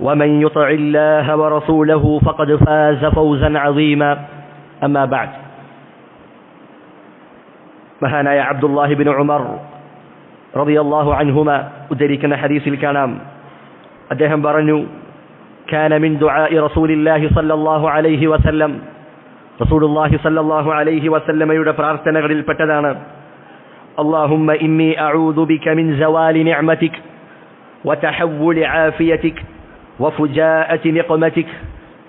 ومن يطع الله ورسوله فقد فاز فوزا عظيما أما بعد മഹാനായ അബ്ദുല്ലാഹി ബിൻ ഉമർ റളിയല്ലാഹു അൻഹുമ ഉദ്ധരിക്കുന്ന ഹദീസിൽ കാണാം അദ്ദേഹം പറഞ്ഞു كان من دعاء رسول الله صلى الله عليه وسلم رسول الله صلى الله عليه وسلم യുടെ പ്രാർത്ഥനകളിൽ പെട്ടതാണ് اللهم إني أعوذ بك من زوال نعمتك وتحول عافيتك وفجاءة نقمتك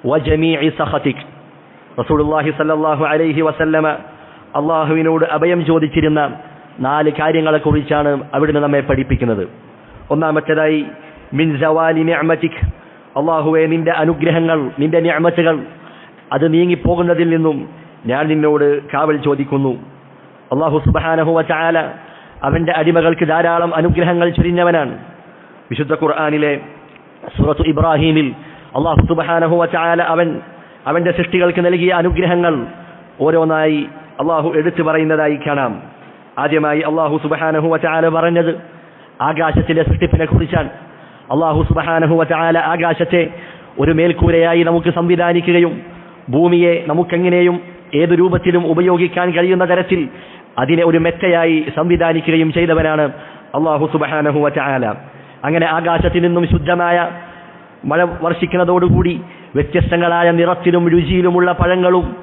وجميع سخطك رسول الله صلى الله عليه وسلم അള്ളാഹുവിനോട് അഭയം ചോദിച്ചിരുന്ന നാല് കാര്യങ്ങളെക്കുറിച്ചാണ് അവിടുന്ന് നമ്മെ പഠിപ്പിക്കുന്നത് ഒന്നാമത്തേതായി മിൻ സവാലി നിഅമതിക് അള്ളാഹുവെ നിന്റെ അനുഗ്രഹങ്ങൾ നിന്റെ നിഅമത്തുകൾ അത് നീങ്ങിപ്പോകുന്നതിൽ നിന്നും ഞാൻ നിന്നോട് കാവൽ ചോദിക്കുന്നു അള്ളാഹു സുബാനഹുവ ചാല അവന്റെ അടിമകൾക്ക് ധാരാളം അനുഗ്രഹങ്ങൾ ചൊരിഞ്ഞവനാണ് വിശുദ്ധ ഖുർആാനിലെ സുറത്തു ഇബ്രാഹീമിൽ അള്ളാഹു സുബാനഹുവ ചായാല അവൻ അവന്റെ സൃഷ്ടികൾക്ക് നൽകിയ അനുഗ്രഹങ്ങൾ ഓരോന്നായി അള്ളാഹു എടുത്തു പറയുന്നതായി കാണാം. ആദ്യമായി അള്ളാഹു സുബഹാനഹുവ ചായാല പറഞ്ഞത് ആകാശത്തിലെ സൃഷ്ടിപ്പിനെ കുറിച്ചാണ്. അള്ളാഹു സുബഹാനഹുവ ചായാല ആകാശത്തെ ഒരു മേൽക്കൂരയായി നമുക്ക് സംവിധാനിക്കുകയും ഭൂമിയെ നമുക്കെങ്ങനെയും ഏതു രൂപത്തിലും ഉപയോഗിക്കാൻ കഴിയുന്ന തരത്തിൽ അതിനെ ഒരു മെത്തയായി സംവിധാനിക്കുകയും ചെയ്തവനാണ് അള്ളാഹു സുബഹാനഹുവ ചാല അങ്ങനെ ആകാശത്തിൽ നിന്നും ശുദ്ധമായ മഴ വർഷിക്കുന്നതോടുകൂടി വ്യത്യസ്തങ്ങളായ നിറത്തിലും രുചിയിലുമുള്ള പഴങ്ങളും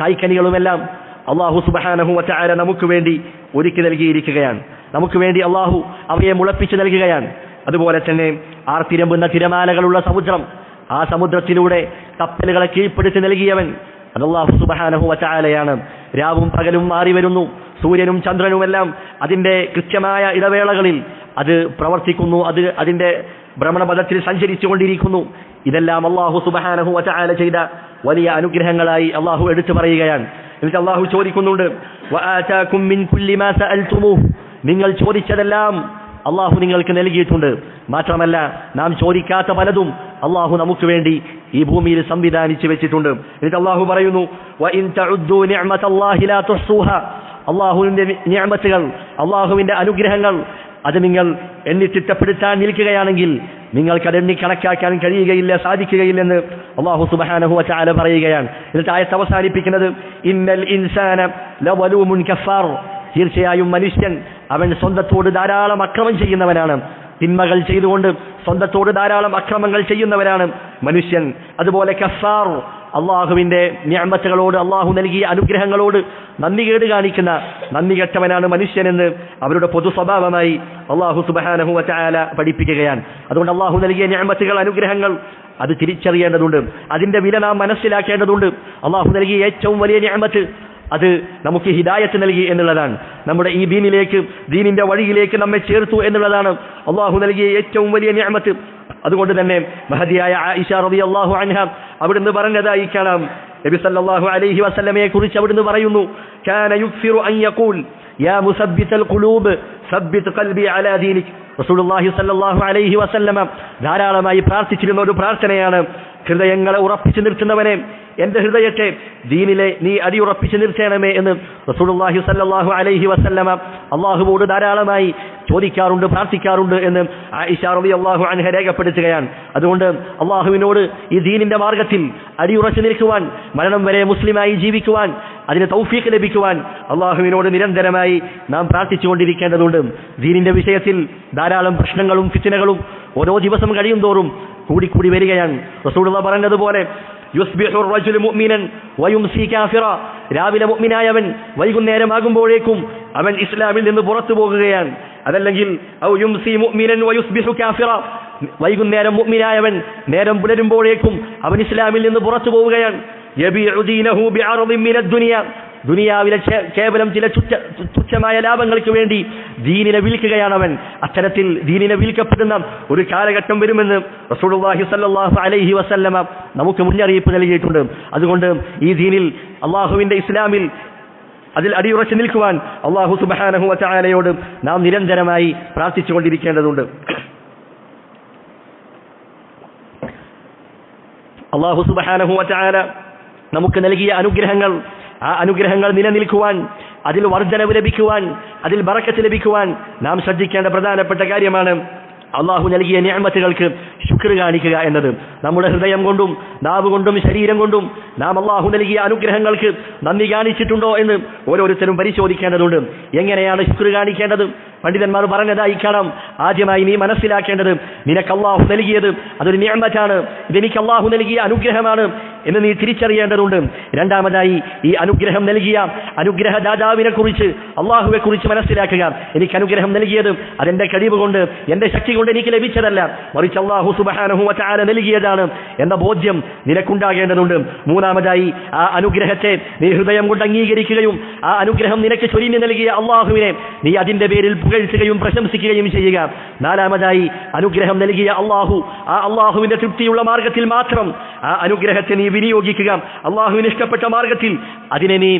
കായ്ക്കനികളുമെല്ലാം അള്ളാഹു സുബഹാനഹുവ ചാല നമുക്ക് വേണ്ടി ഒരുക്കി നൽകിയിരിക്കുകയാണ്. നമുക്ക് വേണ്ടി അള്ളാഹു അവയെ മുളപ്പിച്ചു നൽകുകയാണ്. അതുപോലെ തന്നെ ആർത്തിരമ്പുന്ന തിരമാലകളുള്ള സമുദ്രം ആ സമുദ്രത്തിലൂടെ കപ്പലുകളെ കീഴ്പ്പെടുത്തി നൽകിയവൻ അല്ലാഹു സുബഹാനഹു വചാലയാണ് രാവും പകലും മാറി വരുന്നു സൂര്യനും ചന്ദ്രനുമെല്ലാം അതിന്റെ കൃത്യമായ ഇടവേളകളിൽ അത് പ്രവർത്തിക്കുന്നു അത് അതിന്റെ ഭ്രമണപഥത്തിൽ സഞ്ചരിച്ചു കൊണ്ടിരിക്കുന്നു ഇതെല്ലാം അള്ളാഹു സുബഹാനഹു വചാല ചെയ്ത വലിയ അനുഗ്രഹങ്ങളായി അള്ളാഹു എടുത്തു പറയുകയാണ്. എന്നിട്ട് അള്ളാഹു ചോദിക്കുന്നുണ്ട് നിങ്ങൾ ചോദിച്ചതെല്ലാം അള്ളാഹു നിങ്ങൾക്ക് നൽകിയിട്ടുണ്ട്. മാത്രമല്ല നാം ചോദിക്കാത്ത പലതും അള്ളാഹു നമുക്ക് വേണ്ടി ഈ ഭൂമിയിൽ സംവിധാനിച്ചു വെച്ചിട്ടുണ്ട്. എന്നിട്ട് അള്ളാഹു പറയുന്നു അള്ളാഹുവിന്റെ ഞാമത്തുകൾ അള്ളാഹുവിന്റെ അനുഗ്രഹങ്ങൾ അത് നിങ്ങൾ എണ്ണി ചിട്ടപ്പെടുത്താൻ നിൽക്കുകയാണെങ്കിൽ നിങ്ങൾക്ക് എണ്ണി കണക്കാക്കാൻ കഴിയുകയില്ല സാധിക്കുകയില്ലെന്ന് അള്ളാഹു സുബാനഹു ചാല പറയുകയാണ്. എന്നിട്ട് ആയത്ത് അവസാനിപ്പിക്കുന്നത് ഇന്നൽ ഇൻസാന ലവലൂമുൻ കഫാർ. തീർച്ചയായും മനുഷ്യൻ അവൻ സ്വന്തത്തോട് ധാരാളം അക്രമം ചെയ്യുന്നവനാണ്. തിന്മകൾ ചെയ്തുകൊണ്ട് സ്വന്തത്തോട് ധാരാളം അക്രമങ്ങൾ ചെയ്യുന്നവരാണ് മനുഷ്യൻ. അതുപോലെ കഫാർ അള്ളാഹുവിന്റെ ഞാമത്തുകളോട് അള്ളാഹു നൽകിയ അനുഗ്രഹങ്ങളോട് നന്ദി കേട് കാണിക്കുന്ന നന്ദി കെട്ടവനാണ് മനുഷ്യനെന്ന് അവരുടെ പൊതു സ്വഭാവമായി അള്ളാഹു സുബാനഹു വചാല പഠിപ്പിക്കുകയാണ്. അതുകൊണ്ട് അള്ളാഹു നൽകിയ ഞാമത്തുകൾ അനുഗ്രഹങ്ങൾ അത് തിരിച്ചറിയേണ്ടതുണ്ട്. അതിന്റെ വില നാം മനസ്സിലാക്കേണ്ടതുണ്ട്. അള്ളാഹു നൽകിയ ഏറ്റവും വലിയ ഞാമത്ത് അത് നമുക്ക് ഹിദായത്ത് നൽകി എന്നുള്ളതാണ്. നമ്മുടെ ഈ ദീനിലേക്ക് ദീനിന്റെ വഴിയിലേക്ക് നമ്മെ ചേർത്തു എന്നുള്ളതാണ് അള്ളാഹു നൽകിയ ഏറ്റവും വലിയ ഞാമത്ത്. അതുകൊണ്ട് തന്നെ മഹതിയായ ആയിഷ റബി അൻഹ അവിടുന്ന് പറഞ്ഞതായി കാണാം. നബി സല്ലല്ലാഹു അലൈഹി വസല്ലമയെ കുറിച്ച് അവിടുന്ന് പറയുന്നു കാന യുക്സിറു അൻ യഖൂൽ യാ മുസബ്ബിതൽ ഖുലൂബ് സബ്ബിത് ഖൽബി അലാ ദീനിക്. റസൂലുള്ളാഹി സല്ലല്ലാഹു അലൈഹി വസല്ലമ ധാരാളമായി പ്രാർത്ഥിച്ചിരുന്ന ഒരു പ്രാർത്ഥനയാണ് ഹൃദയങ്ങളെ ഉറപ്പിച്ചു നിർത്തുന്നവനെ എന്റെ ഹൃദയത്തെ ദീനിലെ നീ അടി അടിയുറപ്പിച്ചു നിർത്തേണമേ എന്ന് റസൂലുള്ളാഹി സല്ലല്ലാഹു അലൈഹി വസല്ലമ അള്ളാഹുവോട് ധാരാളമായി ചോദിക്കാറുണ്ട് പ്രാർത്ഥിക്കാറുണ്ട് എന്ന് ആയിഷ അള്ളാഹു അൻഹ രേഖപ്പെടുത്തുകയാണ്. അതുകൊണ്ട് അള്ളാഹുവിനോട് ഈ ദീനിന്റെ മാർഗത്തിൽ അടിയുറച്ചു നിൽക്കുവാൻ മരണം വരെ മുസ്ലിമായി ജീവിക്കുവാൻ അതിന് തൗഫീഖ് ലഭിക്കുവാൻ അള്ളാഹുവിനോട് നിരന്തരമായി നാം പ്രാർത്ഥിച്ചുകൊണ്ടിരിക്കേണ്ടതുണ്ട്. ദീനിന്റെ വിഷയത്തിൽ ധാരാളം പ്രശ്നങ്ങളും ഫിത്തിനകളും ഓരോ ദിവസം കഴിയും തോറും കൂടിക്കൂടി വരികയാണ്. റസൂലുള്ള പറഞ്ഞതുപോലെ രാവിലെ മുഗ്മിനായവൻ വൈകുന്നേരമാകുമ്പോഴേക്കും അവൻ ഇസ്ലാമിൽ നിന്ന് പുറത്തു പോകുകയാണ്. അതല്ലെങ്കിൽ വൈകുന്നേരം മുഗ്മിനായവൻ നേരം പുലരുമ്പോഴേക്കും അവൻ ഇസ്ലാമിൽ നിന്ന് പുറത്തു പോവുകയാണ്. ദുനിയാവിലെ കേവലം ചില തുച്ഛ തുച്ഛമായ ലാഭങ്ങൾക്ക് വേണ്ടി ദീനിനെ വിൽക്കുകയാണ് അവൻ അത്തരത്തിൽ ദീനിനെ വിൽക്കപ്പെടുന്ന ഒരു കാലഘട്ടം വരുമെന്ന് റസൂലുള്ളാഹി സ്വല്ലല്ലാഹു അലൈഹി വസല്ലമ നമുക്ക് മുന്നറിയിപ്പ് നൽകിയിട്ടുണ്ട്. അതുകൊണ്ട് ഈ ദീനിൽ അള്ളാഹുവിന്റെ ഇസ്ലാമിൽ അതിൽ അടിയുറച്ചു നിൽക്കുവാൻ അള്ളാഹു സുബാനഹു വതആലയോട് നാം നിരന്തരമായി പ്രാർത്ഥിച്ചുകൊണ്ടിരിക്കേണ്ടതുണ്ട്. അള്ളാഹു സുബാനഹു വതആല നമുക്ക് നൽകിയ അനുഗ്രഹങ്ങൾ ആ അനുഗ്രഹങ്ങൾ നിലനിൽക്കുവാൻ അതിൽ വർധനവ് ലഭിക്കുവാൻ അതിൽ ബറക്കത്ത് ലഭിക്കുവാൻ നാം ശ്രദ്ധിക്കേണ്ട പ്രധാനപ്പെട്ട കാര്യമാണ് അള്ളാഹു നൽകിയ നിയമത്തുകൾക്ക് ശുക്ർ കാണിക്കുക എന്നത്. നമ്മുടെ ഹൃദയം കൊണ്ടും നാവ് കൊണ്ടും ശരീരം കൊണ്ടും നാം അള്ളാഹു നൽകിയ അനുഗ്രഹങ്ങൾക്ക് നന്ദി കാണിച്ചിട്ടുണ്ടോ എന്ന് ഓരോരുത്തരും പരിശോധിക്കേണ്ടതുണ്ട്. എങ്ങനെയാണ് ശുക്ർ കാണിക്കേണ്ടത്? പണ്ഡിതന്മാർ പറഞ്ഞതായി കാണാം. ആദ്യമായി നീ മനസ്സിലാക്കേണ്ടത് നിനക്ക് അള്ളാഹു നൽകിയത് അതൊരു നിയമറ്റാണ് ഇതെനിക്ക് അള്ളാഹു നൽകിയ അനുഗ്രഹമാണ്. എന്ന് നീ തിരിച്ചറിയേണ്ടതുണ്ട്. രണ്ടാമതായി ഈ അനുഗ്രഹം നൽകിയ അനുഗ്രഹദാതാവിനെ കുറിച്ച് അള്ളാഹുവെ കുറിച്ച് മനസ്സിലാക്കുക. എനിക്ക് അനുഗ്രഹം നൽകിയത് അതെന്റെ കഴിവ് കൊണ്ട് എന്റെ ശക്തി കൊണ്ട് എനിക്ക് ലഭിച്ചതല്ല. മറിച്ച് അള്ളാഹു സുബഹാനഹു വതആല നൽകിയതാണ് എന്ന ബോധ്യം നിനക്കുണ്ടാകേണ്ടതുണ്ട്. മൂന്നാമതായി ആ അനുഗ്രഹത്തെ നീ ഹൃദയം കൊണ്ട് അംഗീകരിക്കുകയും ആ അനുഗ്രഹം നിനക്ക് ചൊരിഞ്ഞു നൽകിയ അള്ളാഹുവിനെ നീ അതിന്റെ പേരിൽ പുകഴ്ത്തുകയും പ്രശംസിക്കുകയും ചെയ്യുക. നാലാമതായി അനുഗ്രഹം നൽകിയ അള്ളാഹു ആ അള്ളാഹുവിന്റെ തൃപ്തിയുള്ള മാർഗത്തിൽ മാത്രം ആ അനുഗ്രഹത്തെ നീ വിനിയോഗിക്കുക. അള്ളാഹുവിന് ഇഷ്ടപ്പെട്ട മാർഗത്തിൽ അതിനെ നീ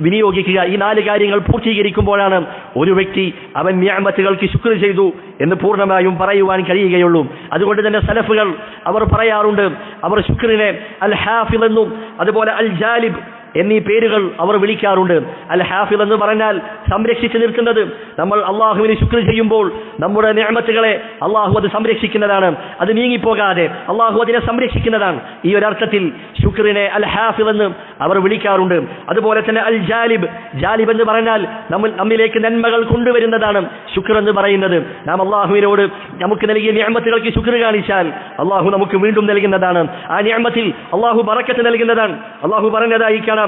വിനിയോഗിക്കുക. ഈ നാല് കാര്യങ്ങൾ പൂർത്തീകരിക്കുമ്പോഴാണ് ഒരു വ്യക്തി അവൻ ഞാമത്തുകൾക്ക് ശുക്ർ ചെയ്തു എന്ന് പൂർണമായും പറയുവാൻ കഴിയുകയുള്ളൂ. അതുകൊണ്ട് തന്നെ സലഫുകൾ അവർ പറയാറുണ്ട് അവർ ശുക്രിനെ അൽ ഹാഫിൽ എന്നും അതുപോലെ അൽ ജാലിബ് എന്നീ പേരുകൾ അവർ വിളിക്കാറുണ്ട്. അൽ ഹാഫിൽ എന്ന് പറഞ്ഞാൽ സംരക്ഷിച്ചു നിൽക്കുന്നത് നമ്മൾ അള്ളാഹുവിന് ശുക്ർ ചെയ്യുമ്പോൾ നമ്മുടെ നിയമത്തുകളെ അള്ളാഹു അത് സംരക്ഷിക്കുന്നതാണ്. അത് നീങ്ങിപ്പോകാതെ അള്ളാഹു അതിനെ സംരക്ഷിക്കുന്നതാണ്. ഈ ഒരർത്ഥത്തിൽ ശുക്രിനെ അൽ ഹാഫിൽ എന്ന് അവർ വിളിക്കാറുണ്ട്. അതുപോലെ തന്നെ അൽ ജാലിബ്. ജാലിബ് എന്ന് പറഞ്ഞാൽ നമ്മൾ നമ്മിലേക്ക് നന്മകൾ കൊണ്ടുവരുന്നതാണ് ശുക്ർ എന്ന് പറയുന്നത്. നാം അള്ളാഹുവിനോട് നമുക്ക് നൽകിയ നിയമത്തുകൾക്ക് ശുക്ർ കാണിച്ചാൽ അള്ളാഹു നമുക്ക് വീണ്ടും നൽകുന്നതാണ്. ആ നിയമത്തിൽ അള്ളാഹു പറക്കത്ത് നൽകുന്നതാണ്. അള്ളാഹു പറഞ്ഞതായി കാണാം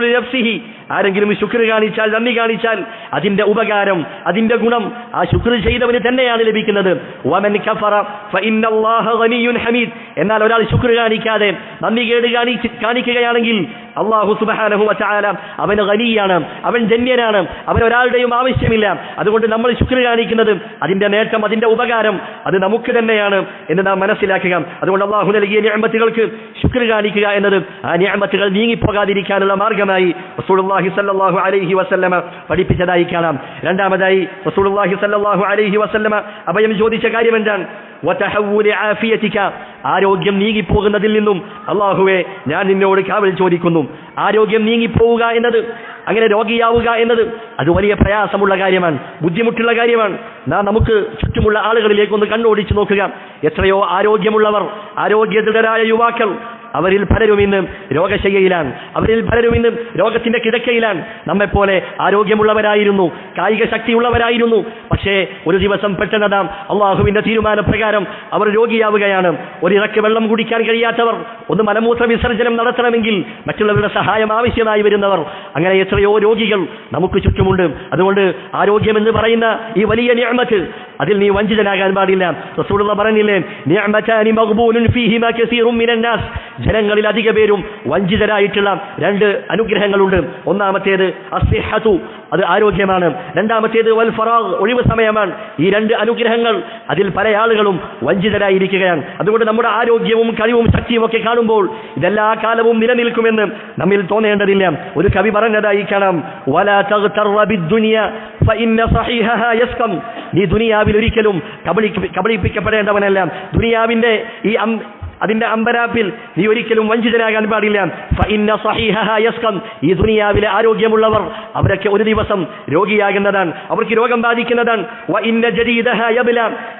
ലിനഫ്സിഹി. ആരെങ്കിലും ശുക്ർ കാണിച്ചാൽ നന്ദി കാണിച്ചാൽ അതിന്റെ ഉപകാരം അതിന്റെ ഗുണം ആ ശുക്ർ ചെയ്തവന് തന്നെയാണ് ലഭിക്കുന്നത്. എന്നാൽ ഒരാൾ ശുക്ർ കാണിക്കാതെ നന്ദി കേട് കാണിക്കുകയാണെങ്കിൽ അള്ളാഹു സുബഹാനഹു വച്ചാല അവൻ ഗനിയാണ് അവൻ ജന്യനാണ് അവൻ ഒരാളുടെയും ആവശ്യമില്ല. അതുകൊണ്ട് നമ്മൾ ശുക്ർ കാണിക്കുന്നത് അതിന്റെ നേട്ടം അതിന്റെ ഉപകാരം അത് നമുക്ക് തന്നെയാണ് എന്ന് നാം മനസ്സിലാക്കുക. അതുകൊണ്ട് അള്ളാഹു നൽകിയ ഞാമ്പത്തുകൾക്ക് ശുക്ർ കാണിക്കുക എന്നത് ആ ഞാമ്പത്തുകൾ നീങ്ങിപ്പോകാതിരിക്കാനുള്ള മാർഗമായി റസൂലുള്ളാഹി സല്ലല്ലാഹു അലൈഹി വസല്ലമ പഠിപ്പിച്ചതായി കാണാം. രണ്ടാമതായി റസൂലുള്ളാഹി സല്ലല്ലാഹു അലൈഹി വസല്ലമ അഭയം ചോദിച്ച കാര്യം എന്താണ് ആരോഗ്യം നീങ്ങിപ്പോകുന്നതിൽ നിന്നും അള്ളാഹുവെ ഞാൻ നിന്നോട് കാവൽ ചോദിക്കുന്നു. ആരോഗ്യം നീങ്ങിപ്പോവുക എന്നത് അങ്ങനെ രോഗിയാവുക എന്നത് അത് വലിയ പ്രയാസമുള്ള കാര്യമാണ് ബുദ്ധിമുട്ടുള്ള കാര്യമാണ്. നാം നമുക്ക് ചുറ്റുമുള്ള ആളുകളിലേക്ക് ഒന്ന് കണ്ണോടിച്ചു നോക്കുക. എത്രയോ ആരോഗ്യമുള്ളവർ ആരോഗ്യദൃഢരായ യുവാക്കൾ അവരിൽ പലരും ഇന്ന് രോഗശയ്യയിലാണ്. അവരിൽ പലരും ഇന്ന് രോഗത്തിന്റെ കിടക്കയിലാണ്. നമ്മെപ്പോലെ ആരോഗ്യമുള്ളവരായിരുന്നു കായിക ശക്തിയുള്ളവരായിരുന്നു. പക്ഷേ ഒരു ദിവസം പെട്ടെന്ന് നാം അള്ളാഹുവിന്റെ തീരുമാനപ്രകാരം അവർ രോഗിയാവുകയാണ്. ഒരിറക്ക് വെള്ളം കുടിക്കാൻ കഴിയാത്തവർ ഒന്ന് മലമൂത്ര വിസർജനം നടത്തണമെങ്കിൽ മറ്റുള്ളവരുടെ സഹായം ആവശ്യമായി വരുന്നവർ. അങ്ങനെ എത്രയോ രോഗികൾ നമുക്ക് ചുറ്റുമുണ്ട്. അതുകൊണ്ട് ആരോഗ്യം എന്ന് പറയുന്ന ഈ വലിയ ഞാമത്ത് അതിൽ നീ വഞ്ചിതനാകാൻ പാടില്ല. റസൂലുള്ള പറഞ്ഞില്ലേ ജനങ്ങളിൽ അധിക പേരും വഞ്ചിതരായിട്ടുള്ള രണ്ട് അനുഗ്രഹങ്ങളുണ്ട്. ഒന്നാമത്തേത് അസിഹത്തു അത് ആരോഗ്യമാണ്. രണ്ടാമത്തേത് വൽ ഫറാഗ് ഒഴിവ് സമയമാണ്. ഈ രണ്ട് അനുഗ്രഹങ്ങൾ അതിൽ പല ആളുകളും വഞ്ചിതരായിരിക്കുകയാണ്. അതുകൊണ്ട് നമ്മുടെ ആരോഗ്യവും കഴിവും ശക്തിയും ഒക്കെ കാണുമ്പോൾ ഇതെല്ലാ കാലവും നിലനിൽക്കുമെന്ന് നമ്മിൽ തോന്നേണ്ടതില്ല. ഒരു കവി പറഞ്ഞതായി കാണാം. നീ ദുനിയാവിൽ ഒരിക്കലും കബളി കബളിപ്പിക്കപ്പെടേണ്ടവനല്ല. ദുനിയാവിന്റെ ഈ അതിന്റെ അമ്പരാപ്പിൽ നീ ഒരിക്കലും വഞ്ചിതനാകാൻ പാടില്ല. ഈ ദുനിയാവിലെ ആരോഗ്യമുള്ളവർ അവരൊക്കെ ഒരു ദിവസം രോഗിയാകുന്നതാണ്. അവർക്ക് രോഗം ബാധിക്കുന്നതാണ്.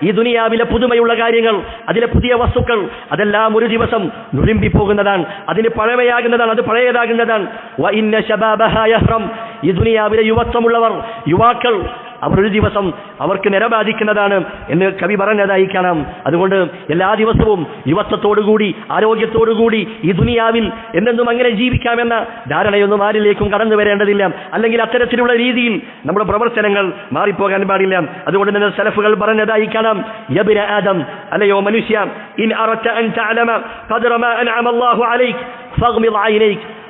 ഈ ദുനിയാവിലെ പുതുമയുള്ള കാര്യങ്ങൾ അതിലെ പുതിയ വസ്തുക്കൾ അതെല്ലാം ഒരു ദിവസം നുരുമ്പിപ്പോകുന്നതാണ്. അതിന് പഴമയാകുന്നതാണ് അത് പഴയതാകുന്നതാണ്. ഈ ദുനിയാവിലെ യുവത്വമുള്ളവർ യുവാക്കൾ അവർ ഒരു ദിവസം അവർക്ക് നിരബാധിക്കുന്നതാണ് എന്ന് കവി പറഞ്ഞതായി കാണാം അതുകൊണ്ട് എല്ലാ ദിവസവും യുവത്വത്തോടുകൂടി ആരോഗ്യത്തോടുകൂടി ഈ ദുനിയാവിൽ എന്നെന്നും അങ്ങനെ ജീവിക്കാമെന്ന ധാരണയൊന്നും ആരിലേക്കും കടന്നു വരേണ്ടതില്ല. അല്ലെങ്കിൽ അത്തരത്തിലുള്ള രീതിയിൽ നമ്മുടെ പ്രവർത്തനങ്ങൾ മാറിപ്പോകാൻ പാടില്ല. അതുകൊണ്ട് തന്നെ സെലഫുകൾ പറഞ്ഞതായി കാണാം യബിന ആദം അല്ലയോ മനുഷ്യ ഇൻ അറച്ച അൻ തഅലമ മാ അൻഅമ അല്ലാഹു ഫഗ്മിദ്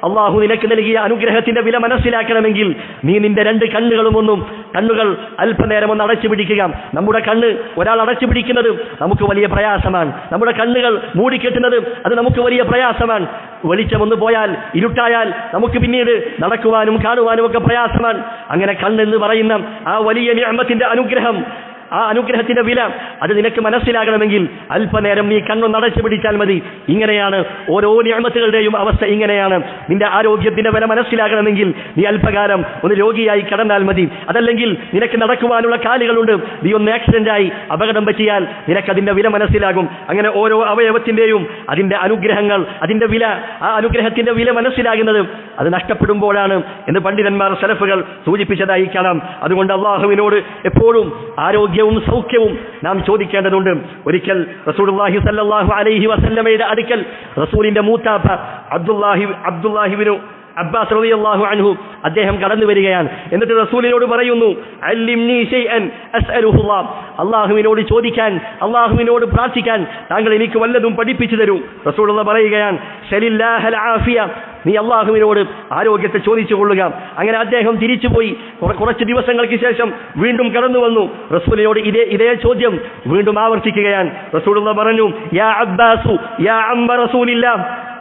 അള്ളാഹു നിനക്ക് നൽകിയ അനുഗ്രഹത്തിന്റെ വില മനസ്സിലാക്കണമെങ്കിൽ നീ നിന്റെ രണ്ട് കണ്ണുകളും ഒന്നും കണ്ണുകൾ അല്പനേരം ഒന്ന് അടച്ചു പിടിക്കുക. നമ്മുടെ കണ്ണ് ഒരാൾ അടച്ചു പിടിക്കുന്നത് നമുക്ക് വലിയ പ്രയാസമാണ്. നമ്മുടെ കണ്ണുകൾ മൂടിക്കെട്ടുന്നത് അത് നമുക്ക് വലിയ പ്രയാസമാണ്. വെളിച്ചം ഒന്ന് പോയാൽ ഇരുട്ടായാൽ നമുക്ക് പിന്നീട് നടക്കുവാനും കാണുവാനും ഒക്കെ പ്രയാസമാണ്. അങ്ങനെ കണ്ണെന്ന് പറയുന്ന ആ വലിയ നിയമത്തിന്റെ അനുഗ്രഹം ആ അനുഗ്രഹത്തിന്റെ വില അത് നിനക്ക് മനസ്സിലാകണമെങ്കിൽ അല്പനേരം നീ കണ്ണൊന്ന് അടച്ചു പിടിച്ചാൽ മതി. ഇങ്ങനെയാണ് ഓരോ ഞാമത്തുകളുടെയും അവസ്ഥ ഇങ്ങനെയാണ്. നിന്റെ ആരോഗ്യത്തിന്റെ വില മനസ്സിലാകണമെങ്കിൽ നീ അല്പകാലം ഒന്ന് രോഗിയായി കിടന്നാൽ മതി. അതല്ലെങ്കിൽ നിനക്ക് നടക്കുവാനുള്ള കാലുകളുണ്ട്. നീ ഒന്ന് ആക്സിഡന്റ് ആയി അപകടം പറ്റിയാൽ നിനക്കതിന്റെ വില മനസ്സിലാകും. അങ്ങനെ ഓരോ അവയവത്തിന്റെയും അതിന്റെ അനുഗ്രഹങ്ങൾ അതിന്റെ വില ആ അനുഗ്രഹത്തിന്റെ വില മനസ്സിലാകുന്നത് അത് നഷ്ടപ്പെടുമ്പോഴാണ് എന്ന് പണ്ഡിതന്മാർ സലഫുകൾ സൂചിപ്പിച്ചതായി കാണാം. അതുകൊണ്ട് അള്ളാഹുവിനോട് എപ്പോഴും ആരോഗ്യവും സൗഖ്യവും നാം ചോദിക്കേണ്ടതുണ്ട്. ഒരിക്കൽ റസൂലുള്ളാഹി സല്ലല്ലാഹു അലൈഹി വസല്ലമയുടെ അടുക്കൽ റസൂലിന്റെ മൂത്താപ്പ അബ്ദുല്ലാഹി അബ്ദുല്ലാഹിബിനു അബ്ബാസ് റളിയല്ലാഹു അൻഹു അദ്ദേഹം കടന്നു വരികയാണ്. എന്നിട്ട് റസൂലിനോട് പറയുന്നു അല്ലിംനി ഷൈഅൻ അള്ളാഹുവിനോട് ചോദിക്കാൻ അള്ളാഹുവിനോട് പ്രാർത്ഥിക്കാൻ താങ്കൾ എനിക്ക് വല്ലതും പഠിപ്പിച്ചു തരൂ. റസൂലുള്ള പറയുകയാണ് നീ അള്ളാഹുവിനോട് ആരോഗ്യത്തെ ചോദിച്ചു കൊള്ളുക. അങ്ങനെ അദ്ദേഹം തിരിച്ചുപോയി. പോയി കുറച്ച് ദിവസങ്ങൾക്ക് ശേഷം വീണ്ടും കടന്നു വന്നു. റസൂലിനോട് ഇതേ ഇതേ ചോദ്യം വീണ്ടും ആവർത്തിക്കുകയാണ്. റസൂലുള്ള പറഞ്ഞു യാ അബ്ബാസു യാ അംബ റസൂലില്ല.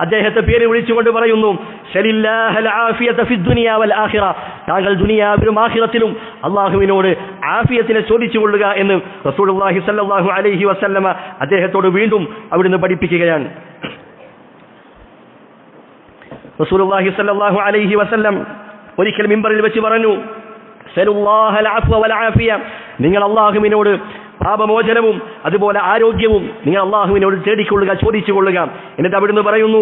അദ്ദേഹത്തെ പേര് വിളിച്ചുകൊണ്ട് പറയുന്നു താങ്കൾ ദുനിയാവിലും ആഹിറത്തിലും അള്ളാഹുവിനോട് ആഫിയത്തിനെ ചോദിച്ചു കൊള്ളുക എന്ന് സ്വല്ലല്ലാഹു അലൈഹി വസല്ലമ അദ്ദേഹത്തോട് വീണ്ടും അവിടുന്ന് പഠിപ്പിക്കുകയാണ്. റസൂലുള്ളാഹി സ്വല്ലല്ലാഹു അലൈഹി വസല്ലം ഒരിക്കൽ മിമ്പറിൽ വെച്ച് പറഞ്ഞു നിങ്ങൾ അള്ളാഹുവിനോട് പാപമോചനവും അതുപോലെ ആരോഗ്യവും നിങ്ങൾ അള്ളാഹുവിനോട് തേടിക്കൊള്ളുക ചോദിച്ചു കൊള്ളുക എന്നിട്ട് അവിടുന്ന് പറയുന്നു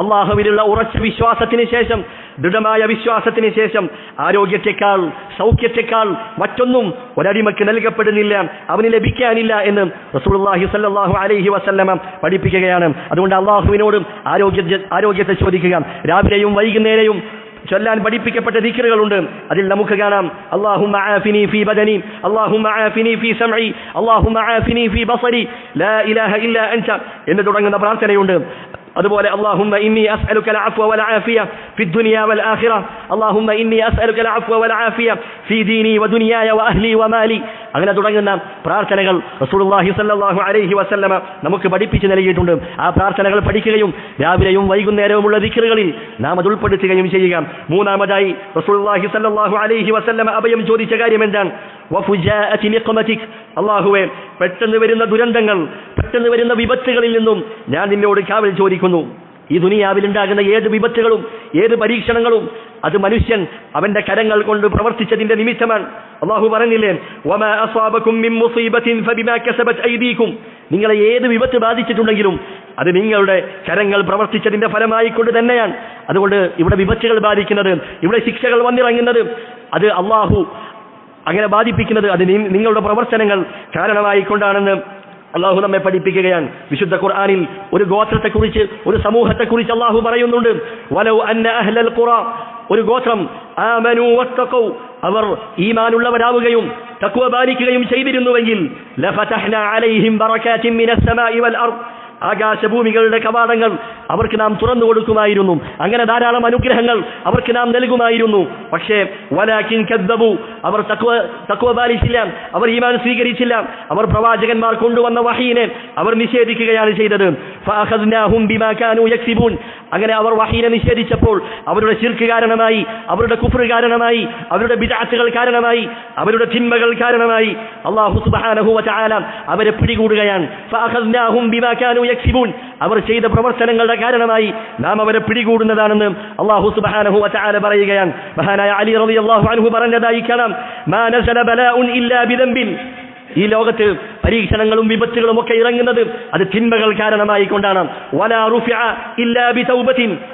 അള്ളാഹുവിനുള്ള ഉറച്ച വിശ്വാസത്തിന് ശേഷം ദൃഢമായ വിശ്വാസത്തിന് ശേഷം ആരോഗ്യത്തെക്കാൾ സൗഖ്യത്തെക്കാൾ മറ്റൊന്നും ഒരടിമക്ക് നൽകപ്പെടുന്നില്ല അവന് ലഭിക്കാനില്ല എന്ന് റസൂലുള്ളാഹി സല്ലാഹു അലൈഹി വസല്ലമ പഠിപ്പിക്കുകയാണ്. അതുകൊണ്ട് അള്ളാഹുവിനോടും ആരോഗ്യ ആരോഗ്യത്തെ ചോദിക്കുക. രാവിലെയും വൈകുന്നേരവും ചൊല്ലാൻ പഠിപ്പിക്കപ്പെട്ട ദിക്റുകളുണ്ട്. അതിൽ നമുക്ക് കാണാം അള്ളാഹു മഅഫിനി ഫീ ബദനി അള്ളാഹു മഅഫിനി ഫീ സമഇ അള്ളാഹു മഅഫിനി ഫീ ബസരി ലാ ഇലാഹ ഇല്ലാ അൻത എന്ന് തുടങ്ങുന്ന പ്രാർത്ഥനയുണ്ട്. أدبولي اللهم إني أسألك العفو والعافية في الدنيا والآخرة. اللهم إني أسألك العفو والعافية في ديني ودنياي وأهلي ومالي. അങ്ങനെ തുടങ്ങുന്ന പ്രാർത്ഥനകൾ റസൂലുള്ളാഹി സ്വല്ലല്ലാഹു അലൈഹി വസല്ലമ നമുക്ക് പഠിപ്പിച്ചു നൽകിയിട്ടുണ്ട്. ആ പ്രാർത്ഥനകൾ പഠിക്കുകയും രാവിലെയും വൈകുന്നേരവുമുള്ള ദിക്കറുകളിൽ നാം അത് ഉൾപ്പെടുത്തുകയും ചെയ്യുക. മൂന്നാമതായി റസൂലുള്ളാഹി സ്വല്ലല്ലാഹു അലൈഹി വസല്ലമ അഭയം ചോദിച്ച കാര്യം എന്താണ് അള്ളാഹുവെ പെട്ടെന്ന് വരുന്ന ദുരന്തങ്ങൾ പെട്ടെന്ന് വരുന്ന വിപത്തുകളിൽ നിന്നും ഞാൻ നിന്നോട് കാവൽ ചോദിക്കുന്നു. ഈ ദുനിയാവിലുണ്ടാകുന്ന ഏത് വിപത്തുകളും ഏത് പരീക്ഷണങ്ങളും അത് മനുഷ്യൻ അവന്റെ കരങ്ങൾ കൊണ്ട് പ്രവർത്തിച്ചതിന്റെ നിമിത്തമാണ്. അള്ളാഹു പറഞ്ഞില്ലേ നിങ്ങളെ ഏത് വിപത്ത് ബാധിച്ചിട്ടുണ്ടെങ്കിലും അത് നിങ്ങളുടെ കരങ്ങൾ പ്രവർത്തിച്ചതിന്റെ ഫലമായി കൊണ്ട് തന്നെയാണ്. അതുകൊണ്ട് ഇവിടെ വിപത്തുകൾ ബാധിക്കുന്നത് ഇവിടെ ശിക്ഷകൾ വന്നിറങ്ങുന്നത് അത് അള്ളാഹു അങ്ങനെ ബാധിപ്പിക്കുന്നത് അത് നിങ്ങളുടെ പ്രവർത്തനങ്ങൾ കാരണമായിക്കൊണ്ടാണെന്ന് അള്ളാഹു നമ്മെ പഠിപ്പിക്കുകയാണ്. വിശുദ്ധ ഖുർആനിൽ ഒരു ഗോത്രത്തെക്കുറിച്ച് ഒരു സമൂഹത്തെക്കുറിച്ച് അള്ളാഹു പറയുന്നുണ്ട്. വലൗ അന്ന അഹ്ലൽ ഖുറ. ഒരു ഗോത്രം ആമനു വത്തഖൗ. അവർ ഈമാനുള്ളവരാവുകയും തഖ്വ പാലിക്കുകയും ചെയ്തിരുന്നുവെങ്കിൽ ലഫതഹ്ന അലൈഹിം ബറകാത്തിൻ മിനസ് സമാഇ വൽ അർദ്. ആകാശഭൂമികളുടെ കവാടങ്ങൾ അവർക്ക് നാം തുറന്നു കൊടുക്കുമായിരുന്നു. അങ്ങനെ ധാരാളം അനുഗ്രഹങ്ങൾ അവർക്ക് നാം നൽകുമായിരുന്നു. പക്ഷേ വലാക്കിൻ കദ്ദബു അവർ തക്വ തക്വ പാലിച്ചില്ല അവർ ഈമാൻ സ്വീകരിച്ചില്ല. അവർ പ്രവാചകന്മാർ കൊണ്ടുവന്ന വഹീനെ അവർ നിഷേധിക്കുകയാണ് ചെയ്തത്. അങ്ങനെ അവർ വഹീനെ നിഷേധിച്ചപ്പോൾ അവരുടെ ശിർക്ക് കാരണമായി അവരുടെ കുഫർ കാരണമായി അവരുടെ ബിദാത്തുകൾ കാരണമായി അവരുടെ തിന്മകൾ കാരണമായി അള്ളാഹു അവരെ പിടികൂടുകയാണ്. അവർ ചെയ്ത പ്രവർത്തനങ്ങളുടെ കാരണമായി നാം അവരെ പിടികൂടുന്നതാണെന്ന് അള്ളാഹു സുബാനഹു തആല പറയുകയാണ്. മഹാനായ അലി റളിയല്ലാഹു അൻഹു പറഞ്ഞതായി കാണാം ഈ ലോകത്ത് പരീക്ഷണങ്ങളും വിപത്തുകളും ഒക്കെ ഇറങ്ങുന്നത് അത് തിന്മകൾ കാരണമായി കൊണ്ടാണ്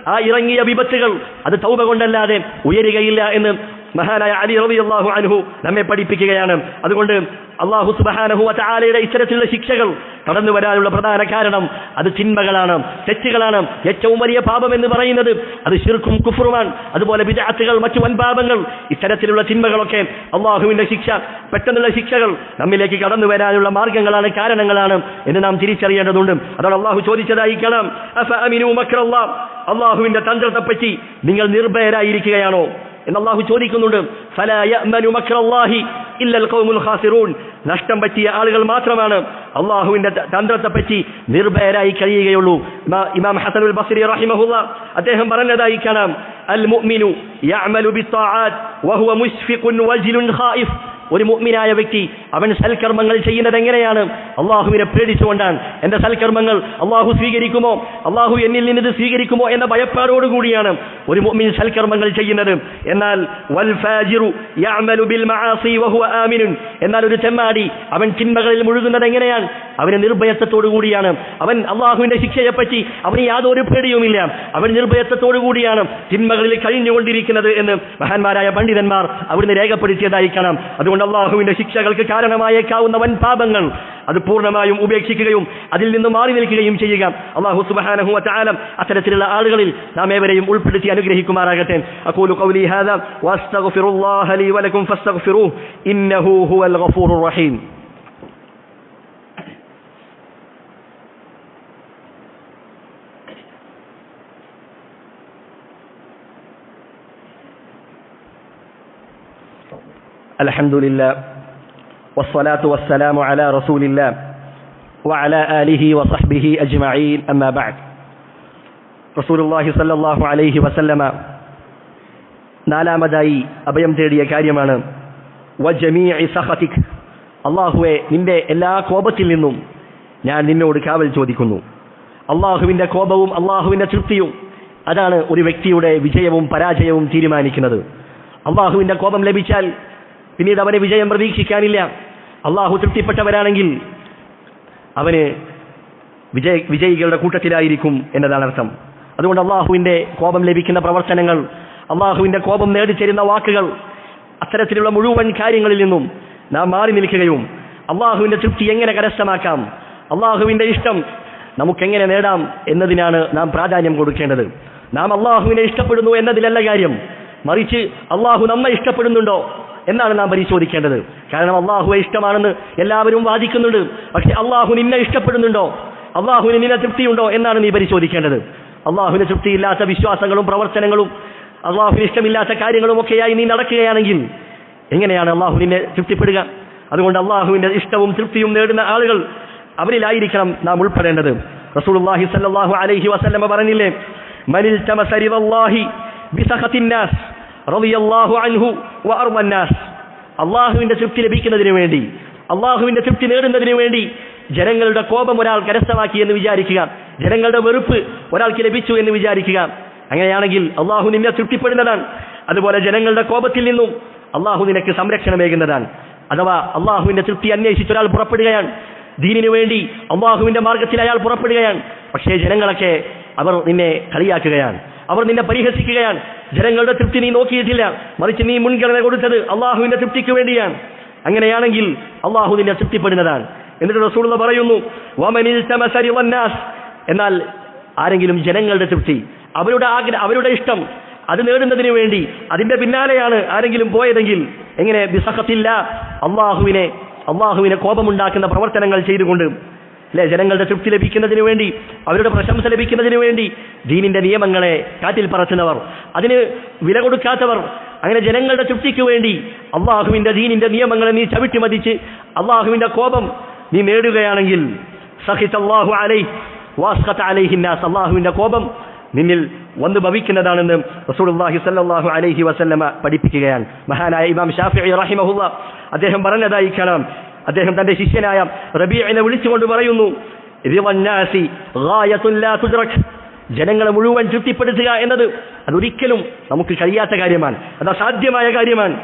ആ ഇറങ്ങിയ വിപത്തുകൾ അത് തൗബ കൊണ്ടല്ലാതെ ഉയരുകയില്ല എന്ന് മഹാനായ അലി റബി അള്ളാഹു അനുഹു നമ്മെ പഠിപ്പിക്കുകയാണ്. അതുകൊണ്ട് അള്ളാഹു സുബ്ഹാനഹു വതആലയുടെ ഇത്തരത്തിലുള്ള ശിക്ഷകൾ കടന്നു വരാനുള്ള പ്രധാന കാരണം അത് ചിന്മകളാണ് തെറ്റുകളാണ്. ഏറ്റവും വലിയ പാപം എന്ന് പറയുന്നത് അത് ശിർക്കും കുഫറുമാണ്. അതുപോലെ വിദാത്തുകൾ മറ്റു വൻപാപങ്ങൾ ഇത്തരത്തിലുള്ള ചിന്മകളൊക്കെ അള്ളാഹുവിന്റെ ശിക്ഷ പെട്ടെന്നുള്ള ശിക്ഷകൾ നമ്മിലേക്ക് കടന്നു വരാനുള്ള മാർഗങ്ങളാണ് കാരണങ്ങളാണ് എന്ന് നാം തിരിച്ചറിയേണ്ടതുണ്ട്. അതാണ് അള്ളാഹു ചോദിച്ചതായി അള്ളാഹുവിന്റെ തന്ത്രത്തെപ്പറ്റി നിങ്ങൾ നിർഭയരായിരിക്കുകയാണോ? എന്ന് അള്ളാഹു ചോദിക്കുന്നുണ്ട് നഷ്ടം പറ്റിയ ആളുകൾ മാത്രമാണ് അള്ളാഹുവിന്റെ തന്ത്രത്തെ പറ്റി നിർഭയരായി കഴിയുകയുള്ളൂ. ഇമാ- ഹസനുൽ ബസരി റഹിമഹുല്ല അദ്ദേഹം പറഞ്ഞതായി കാണാം അൽ മുഅ്മിനു യഅമലു ബിത്താആത്ത് വഹുവ മുശ്ഫിഖുൻ വജ്ലുൻ ഖായിഫ്. ഒരു മുഗ്മിനായ വ്യക്തി അവൻ സൽക്കർമ്മങ്ങൾ ചെയ്യുന്നത് എങ്ങനെയാണ്? അള്ളാഹുവിനെ പേടിച്ചുകൊണ്ടാണ്. എന്റെ സൽക്കർമ്മങ്ങൾ അള്ളാഹു സ്വീകരിക്കുമോ? അള്ളാഹു എന്നിൽ നിന്ന് സ്വീകരിക്കുമോ എന്ന ഭയപ്പാടോടുകൂടിയാണ് ഒരു മുഗ്മിൻ സൽക്കർമ്മങ്ങൾ ചെയ്യുന്നത്. എന്നാൽ വൽ യഅമലു ബിൽ മആസി എന്നാൽ ഒരു ചെമ്മാടി അവൻ ചിന്മകളിൽ മുഴുകുന്നത് എങ്ങനെയാണ്? അവന് നിർഭയത്വത്തോടു കൂടിയാണ് അവൻ അള്ളാഹുവിന്റെ ശിക്ഷയെപ്പറ്റി അവന് യാതൊരു പേടിയുമില്ല. അവൻ നിർഭയത്വത്തോടു കൂടിയാണ് തിന്മകളിൽ കഴിഞ്ഞുകൊണ്ടിരിക്കുന്നത് എന്ന് മഹാന്മാരായ പണ്ഡിതന്മാർ അവിടുന്ന് രേഖപ്പെടുത്തിയതായി കാണാം അതുകൊണ്ട് അള്ളാഹുവിന്റെ ശിക്ഷകൾക്ക് കാരണമായേക്കാവുന്ന വൻ പാപങ്ങൾ അത് പൂർണമായും ഉപേക്ഷിക്കുകയും അതിൽ നിന്ന് മാറി നിൽക്കുകയും ചെയ്യുക. അള്ളാഹു സുബ്ഹാനഹു വതആല അത്തരത്തിലുള്ള ആളുകളിൽ നാം ഏവരെയും ഉൾപ്പെടുത്തി അനുഗ്രഹിക്കുമാറാകട്ടെ. ഇന്നഹു ഹുവൽ ഗഫൂറുർ റഹീം. الحمد لله والصلاة والسلام على رسول الله وعلى آله وصحبه أجمعين أما بعد رسول الله صلى الله عليه وسلم നാലാമതായി അഭയം തേടിയ കാര്യമാണ് വജമീഇ സഖതിക് അള്ളാഹുവെ നിന്റെ എല്ലാ കോപത്തിൽ നിന്നും ഞാൻ നിന്നോട് കാവൽ ചോദിക്കുന്നു അള്ളാഹുവിന്റെ കോപവും അള്ളാഹുവിന്റെ തൃപ്തിയും അതാണ് ഒരു വ്യക്തിയുടെ വിജയവും പരാജയവും തീരുമാനിക്കുന്നത് അള്ളാഹുവിന്റെ കോപം ലഭിച്ചാൽ പിന്നീട് അവന് വിജയം പ്രതീക്ഷിക്കാനില്ല. അള്ളാഹു തൃപ്തിപ്പെട്ടവരാണെങ്കിൽ അവന് വിജയ വിജയികളുടെ കൂട്ടത്തിലായിരിക്കും എന്നതാണ് അർത്ഥം. അതുകൊണ്ട് അള്ളാഹുവിന്റെ കോപം ലഭിക്കുന്ന പ്രവർത്തനങ്ങൾ അള്ളാഹുവിന്റെ കോപം നേടിച്ചേരുന്ന വാക്കുകൾ അത്തരത്തിലുള്ള മുഴുവൻ കാര്യങ്ങളിൽ നിന്നും നാം മാറി നിൽക്കുകയും അള്ളാഹുവിന്റെ തൃപ്തി എങ്ങനെ കരസ്ഥമാക്കാം അള്ളാഹുവിന്റെ ഇഷ്ടം നമുക്കെങ്ങനെ നേടാം എന്നതിനാണ് നാം പ്രാധാന്യം കൊടുക്കേണ്ടത്. നാം അള്ളാഹുവിനെ ഇഷ്ടപ്പെടുന്നു എന്നതിലല്ല കാര്യം. മറിച്ച് അള്ളാഹു നമ്മെ ഇഷ്ടപ്പെടുന്നുണ്ടോ? എന്നാണ് നാം പരിശോധിക്കേണ്ടത്. കാരണം അള്ളാഹുവെ ഇഷ്ടമാണെന്ന് എല്ലാവരും വാദിക്കുന്നുണ്ട്. പക്ഷെ അള്ളാഹു നിന്നെ ഇഷ്ടപ്പെടുന്നുണ്ടോ? അള്ളാഹുവിന് നിന്നെ തൃപ്തിയുണ്ടോ എന്നാണ് നീ പരിശോധിക്കേണ്ടത്. അള്ളാഹുവിന് തൃപ്തിയില്ലാത്ത വിശ്വാസങ്ങളും പ്രവർത്തനങ്ങളും അള്ളാഹുവിന് ഇഷ്ടമില്ലാത്ത കാര്യങ്ങളും ഒക്കെയായി നീ നടക്കുകയാണെങ്കിൽ എങ്ങനെയാണ് അള്ളാഹു നിന്നെ തൃപ്തിപ്പെടുക? അതുകൊണ്ട് അള്ളാഹുവിന്റെ ഇഷ്ടവും തൃപ്തിയും നേടുന്ന ആളുകൾ അവരിലായിരിക്കണം നാം ഉൾപ്പെടേണ്ടത്. റസൂലുള്ളാഹി സല്ലല്ലാഹു അലൈഹി വസല്ലമ പറഞ്ഞില്ലേ മനിൽ അൻഹു അള്ളാഹുവിന്റെ തൃപ്തി ലഭിക്കുന്നതിന് വേണ്ടി അള്ളാഹുവിന്റെ തൃപ്തി നേടുന്നതിന് വേണ്ടി ജനങ്ങളുടെ കോപം ഒരാൾ കരസ്ഥമാക്കി എന്ന് വിചാരിക്കുക ജനങ്ങളുടെ വെറുപ്പ് ഒരാൾക്ക് ലഭിച്ചു എന്ന് വിചാരിക്കുക. അങ്ങനെയാണെങ്കിൽ അള്ളാഹു നിന്നെ തൃപ്തിപ്പെടുന്നതാണ്. അതുപോലെ ജനങ്ങളുടെ കോപത്തിൽ നിന്നും അള്ളാഹു നിനക്ക് സംരക്ഷണമേകുന്നതാണ്. അഥവാ അള്ളാഹുവിന്റെ തൃപ്തി അന്വേഷിച്ച് ഒരാൾ പുറപ്പെടുകയാണ്. ദീനിനു വേണ്ടി അള്ളാഹുവിന്റെ മാർഗത്തിൽ അയാൾ പുറപ്പെടുകയാണ്. പക്ഷേ ജനങ്ങളൊക്കെ അവർ നിന്നെ കളിയാക്കുകയാണ്. അവർ നിന്നെ പരിഹസിക്കുകയാണ്. ജനങ്ങളുടെ തൃപ്തി നീ നോക്കിയിട്ടില്ല. മറിച്ച് നീ മുൻഗണന കൊടുത്തത് അള്ളാഹുവിന്റെ തൃപ്തിക്ക് വേണ്ടിയാണ്. അങ്ങനെയാണെങ്കിൽ അള്ളാഹു നിന്നെ തൃപ്തിപ്പെടുന്നതാണ്. എന്നിട്ട് റസൂൾ പറയുന്നു എന്നാൽ ആരെങ്കിലും ജനങ്ങളുടെ തൃപ്തി അവരുടെ ആഗ്രഹം അവരുടെ ഇഷ്ടം അത് നേടുന്നതിന് വേണ്ടി അതിന്റെ പിന്നാലെയാണ് ആരെങ്കിലും പോയതെങ്കിൽ എങ്ങനെ? ബിസഹത്തില്ല അള്ളാഹുവിനെ അള്ളാഹുവിനെ കോപമുണ്ടാക്കുന്ന പ്രവർത്തനങ്ങൾ ചെയ്തുകൊണ്ട് അല്ലെ ജനങ്ങളുടെ തൃപ്തി ലഭിക്കുന്നതിന് വേണ്ടി അവരുടെ പ്രശംസ ലഭിക്കുന്നതിന് വേണ്ടി ദീനിന്റെ നിയമങ്ങളെ കാറ്റിൽ പറത്തുന്നവർ അതിന് വില കൊടുക്കാത്തവർ അങ്ങനെ ജനങ്ങളുടെ തൃപ്തിക്ക് വേണ്ടി അള്ളാഹുവിന്റെ ദീനിന്റെ നിയമങ്ങളെ നീ ചവിട്ടി മതിച്ച് അള്ളാഹുവിന്റെ കോപം നീ നേടുകയാണെങ്കിൽ സഹിത് അലൈ അലൈഹിന്നാസ് അള്ളാഹുവിന്റെ കോപം നിന്നിൽ വന്ന് ഭവിക്കുന്നതാണെന്ന് സ്വല്ലല്ലാഹു അലൈഹി വസല്ലമ പഠിപ്പിക്കുകയാണ്. മഹാനായ ഇമാം ഷാഫി റഹിമഹുല്ല അദ്ദേഹം പറഞ്ഞതായി കാണാം. അദ്ദേഹം തന്റെ ശിഷ്യനായ റബീഇനെ വിളിച്ചുകൊണ്ട് പറയുന്നു ജനങ്ങളെ മുഴുവൻ തൃപ്തിപ്പെടുത്തുക എന്നത് അതൊരിക്കലും നമുക്ക് കഴിയാത്ത കാര്യമാണ്. അത് അസാധ്യമായ കാര്യമാണ്.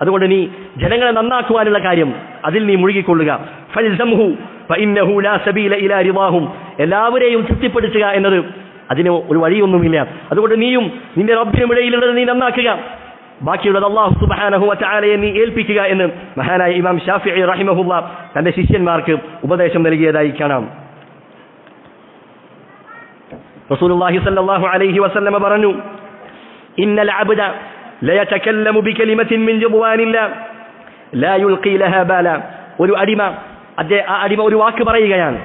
അതുകൊണ്ട് നീ ജനങ്ങളെ നന്നാക്കുവാനുള്ള കാര്യം അതിൽ നീ മുഴുകിക്കൊള്ളുക. എല്ലാവരെയും തൃപ്തിപ്പെടുത്തുക എന്നത് അതിന് ഒരു വഴിയൊന്നുമില്ല. അതുകൊണ്ട് നീയും നിന്റെ റബ്ബിനും ഇടയിലുള്ളത് നീ നന്നാക്കുക. ബാക്കിയുള്ളത് അള്ളാഹു സുബ്ഹാനഹു വതആലയെ നീ ഏൽപ്പിക്കുക എന്ന് മഹാനായ ഇമാം ഷാഫി റഹിമഹുല്ല തന്റെ ശിഷ്യന്മാർക്ക് ഉപദേശം നൽകിയതായി കാണാം. റസൂലുള്ളാഹി സ്വല്ലല്ലാഹു അലൈഹി വസല്ലമ പറഞ്ഞു ഇന്നൽ അബ്ദ ലയതകല്ലമു ബികലിമത്തിൻ മിൻ ജുബ്വാനില്ല ലാ യുൽഖി ലഹാ ബാല. ഒരു അടിമ അതേ ആ അടിമ ഒരു വാക്ക് പറയുകയാണ്.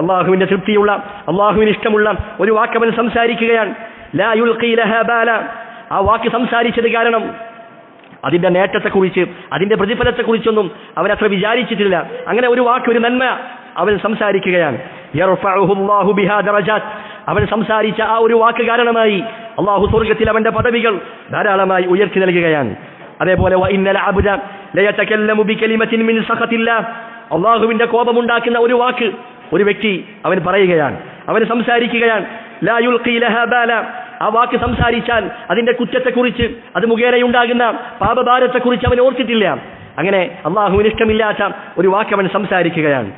അള്ളാഹുവിന്റെ തൃപ്തിയുള്ള അള്ളാഹുവിന് ഇഷ്ടമുള്ള ഒരു വാക്ക് അവൻ സംസാരിക്കുകയാണ്. ലാ യുൽഖി ലഹാ ബാല ആ വാക്ക് സംസാരിച്ചത് കാരണം അതിന്റെ നേട്ടത്തെക്കുറിച്ച് അതിന്റെ പ്രതിഫലത്തെക്കുറിച്ചൊന്നും അവൻ അത്ര വിചാരിച്ചിട്ടില്ല. അങ്ങനെ ഒരു വാക്ക് ഒരു നന്മ അവൻ സംസാരിക്കുകയാണ്. അവൻ സംസാരിച്ച ആ ഒരു വാക്ക് കാരണമായി അള്ളാഹു സ്വർഗത്തിൽ അവന്റെ പദവികൾ ധാരാളമായി ഉയർത്തി നൽകുകയാണ്. അതേപോലെ അള്ളാഹുവിന്റെ കോപമുണ്ടാക്കുന്ന ഒരു വാക്ക് ഒരു വ്യക്തി അവൻ പറയുകയാണ്. അവൻ സംസാരിക്കുകയാണ് ആ വാക്ക് സംസാരിച്ചാൽ അതിന്റെ കുറ്റത്തെക്കുറിച്ച് അത് മുഖേനയുണ്ടാകുന്ന പാപഭാരത്തെക്കുറിച്ച് അവൻ ഓർത്തിട്ടില്ല. അങ്ങനെ അള്ളാഹുവിന് ഇഷ്ടമില്ലാത്ത ഒരു വാക്ക് അവൻ സംസാരിക്കുകയാണ്.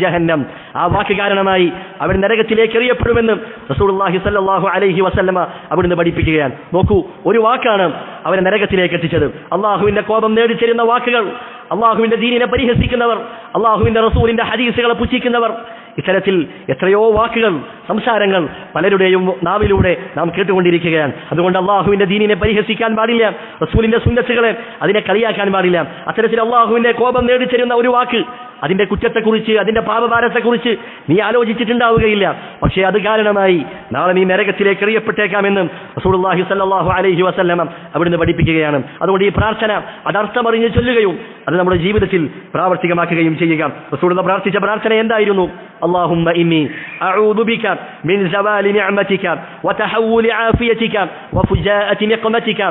ജഹന്നം. ആ വാക്ക് കാരണമായി അവൻ നരകത്തിലേക്ക് എറിയപ്പെടുമെന്ന് റസൂലുള്ളാഹി സ്വല്ലല്ലാഹു അലൈഹി വസല്ലമ അവിടുന്ന് പഠിപ്പിക്കുകയാണ്. നോക്കൂ ഒരു വാക്കാണ് അവനെ നരകത്തിലേക്ക് എത്തിച്ചത്. അള്ളാഹുവിന്റെ കോപം നേടിച്ചിരുന്ന വാക്കുകൾ അള്ളാഹുവിന്റെ ദീനിനെ പരിഹസിക്കുന്നവർ അള്ളാഹുവിന്റെ റസൂലിന്റെ ഹദീസുകളെ പുച്ഛിക്കുന്നവർ ഇത്തരത്തിൽ എത്രയോ വാക്കുകൾ സംസാരങ്ങൾ പലരുടെയും നാവിലൂടെ നാം കേട്ടുകൊണ്ടിരിക്കുകയാണ്. അതുകൊണ്ട് അള്ളാഹുവിന്റെ ദീനിനെ പരിഹസിക്കാൻ പാടില്ല റസൂലിന്റെ സുന്നത്തുകളെ അതിനെ കളിയാക്കാൻ പാടില്ല. അത്തരത്തിൽ അള്ളാഹുവിന്റെ കോപം നേടിത്തരുന്ന ഒരു വാക്ക് അതിന്റെ കുറ്റത്തെക്കുറിച്ച് അതിന്റെ പാപഭാരത്തെക്കുറിച്ച് നീ ആലോചിച്ചിട്ടുണ്ടാവുകയില്ല പക്ഷേ അത് കാരണമായി നാളെ നീ നരകത്തിലേക്ക് എറിയപ്പെട്ടേക്കാമെന്ന് റസൂലുള്ളാഹി സ്വല്ലല്ലാഹു അലൈഹി വസല്ലം അവിടുന്ന് പഠിപ്പിക്കുകയാണ് അതുകൊണ്ട് ഈ പ്രാർത്ഥന അത് അർത്ഥമറിഞ്ഞ് ചൊല്ലുകയും അത് നമ്മുടെ ജീവിതത്തിൽ പ്രാവർത്തികമാക്കുകയും ചെയ്യുക റസൂലുള്ള പ്രാർത്ഥിച്ച പ്രാർത്ഥന എന്തായിരുന്നു اللهم إني أعوذ بك من زوال نعمتك وتحول عافيتك وفجاءة نقمتك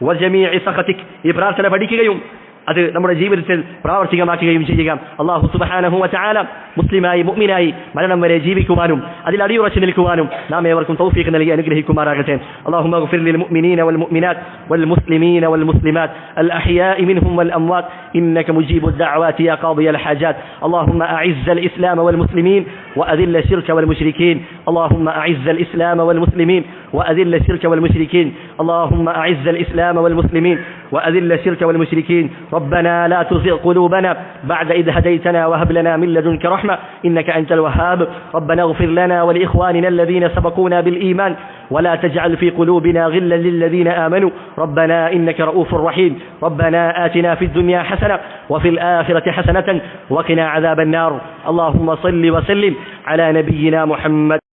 وجميع سخطك ഈ പ്രാർത്ഥന പഠിക്കുകയും അത് നമ്മുടെ ജീവിതത്തിൽ പ്രാവർത്തികമാക്കുകയും ചെയ്യുക. അള്ളാഹു സുബാനഹു വതആല മുസ്ലിമായി മുഅ്മിനായി മരണം വരെ ജീവിക്കുവാനും അതിൽ അടിയുറച്ചു നിൽക്കുവാനും നാം ഏവർക്കും തൗഫീഖ് നൽകി അനുഗ്രഹിക്കുമാറാകട്ടെ اللهم اغفر للمؤمنين والمؤمنات والمسلمين والمسلمات الأحياء منهم والأموات إنك مجيب الدعوات يا قاضي الحاجات اللهم أعز الإسلام والمسلمين وأذل الشرك والمشركين اللهم أعز الإسلام والمسلمين وأذل الشرك والمشركين اللهم أعز الإسلام والمسلمين وأذل الشرك والمشركين ربنا لا تزغ قلوبنا بعد إذ هديتنا وهب لنا من لدنك رحمة إنك أنت الوهاب. ربنا اغفر لنا ولإخواننا الذين سبقونا بالإيمان. ولا تجعل في قلوبنا غلا للذين آمنوا. ربنا إنك رؤوف رحيم. ربنا آتنا في الدنيا حسنة وفي الآخرة حسنة وقنا عذاب النار. اللهم صل وسلم على نبينا محمد.